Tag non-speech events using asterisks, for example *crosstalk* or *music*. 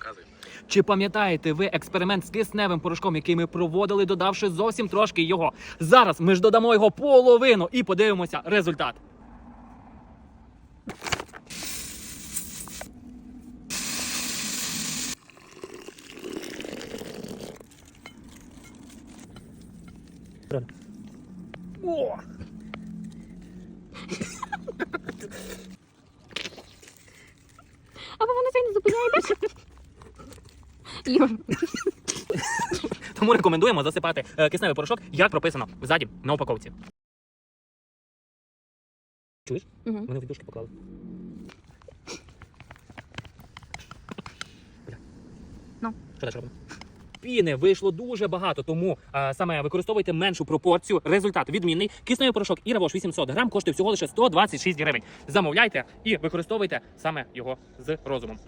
Показуй. Чи пам'ятаєте ви експеримент з кисневим порошком, який ми проводили, додавши зовсім трошки його? Зараз ми ж додамо його половину і подивимося результат. О! А воно це не зупиняє більше. Юр, *laughs* Тому рекомендуємо засипати е, кисневий порошок, як прописано ззаді на упаковці. Чуєш? Мгм. Вони в відушки поклали. Бля. Ну. Що далі робимо? Піни вийшло дуже багато, тому е, саме використовуйте меншу пропорцію. Результат відмінний. Кисневий порошок і Равош 800 грам коштує всього лише 126 гривень. Замовляйте і використовуйте саме його з розумом.